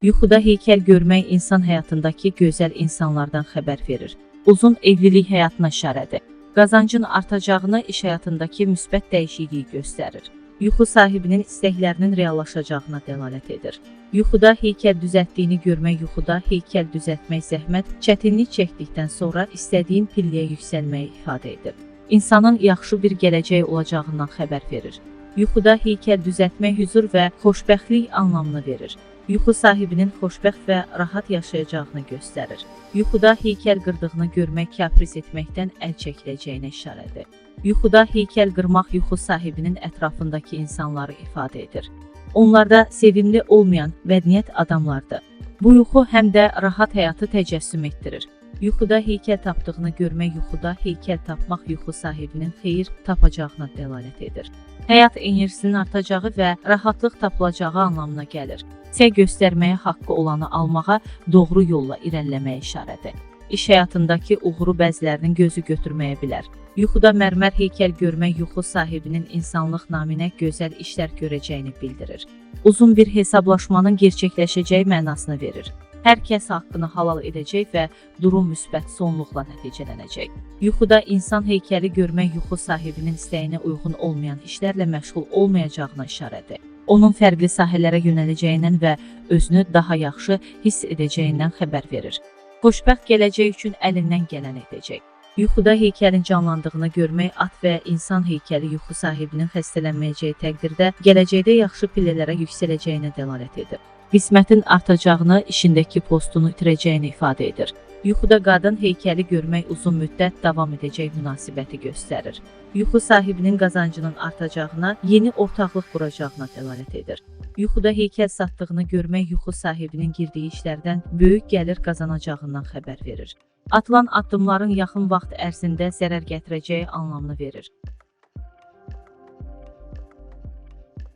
Yuxuda heykəl görmək insan həyatındakı gözəl insanlardan xəbər verir. Uzun evlilik həyatına işarədir. Qazancın artacağını, iş həyatındakı müsbət dəyişikliyi göstərir. Yuxu sahibinin istəklərinin reallaşacağına dəlalət edir. Yuxuda heykəl düzəltdiyini görmək yuxuda heykəl düzəltmək zəhmət, çətinlik çəkdikdən sonra istədiyin pilləyə yüksəlməyi ifadə edir. İnsanın yaxşı bir gələcəyi olacağından xəbər verir. Yuxuda heykəl düzəltmək hüzur və xoşbəxtlik anlamını verir. Yuxu sahibinin xoşbəxt və rahat yaşayacağını göstərir. Yuxuda heykəl qırdığını görmək kapris etməkdən əl çəkiləcəyinə işarədir. Yuxuda heykəl qırmaq yuxu sahibinin ətrafındakı insanları ifadə edir. Onlarda sevimli olmayan bədniyyət adamlardır. Bu yuxu həm də rahat həyatı təcəssüm etdirir. Yuxuda heykəl tapdığını görmək yuxuda heykəl tapmaq yuxu sahibinin xeyir tapacağına dəlalət edir. Həyat enerjisinin artacağı və rahatlıq tapılacağı anlamına gəlir. Səy göstərməyə haqqı olanı almağa, doğru yolla irəliləməyə işarədir. İş həyatındakı uğuru bəzilərinin gözü götürməyə bilər. Yuxuda mərmər heykəl görmək yuxu sahibinin insanlıq naminə gözəl işlər görəcəyini bildirir. Uzun bir hesablaşmanın gerçəkləşəcəyi mənasını verir. Hər kəs haqqını halal edəcək və durum müsbət sonluqla nəticələnəcək. Yuxuda insan heykəli görmək yuxu sahibinin istəyinə uyğun olmayan işlərlə məşğul olmayacağına işarədir. Onun fərqli sahələrə yönələcəyindən və özünü daha yaxşı hiss edəcəyindən xəbər verir. Xoşbəxt gələcək üçün əlindən gələni edəcək. Yuxuda heykəlin canlandığını görmək at və insan heykəli yuxu sahibinin xəstələnməyəcəyi təqdirdə gələcəkdə yaxşı pillələrə yüksələcəyinə dəlalət edir. Qismətin artacağını, işindəki postunu itirəcəyini ifadə edir. Yuxuda qadın heykəli görmək uzun müddət davam edəcək münasibəti göstərir. Yuxu sahibinin qazancının artacağına, yeni ortaqlıq quracağına dəlalət edir. Yuxuda heykəl satdığını görmək yuxu sahibinin girdiyi işlərdən böyük gəlir qazanacağından xəbər verir. Atılan addımların yaxın vaxt ərzində zərər gətirəcəyi anlamını verir.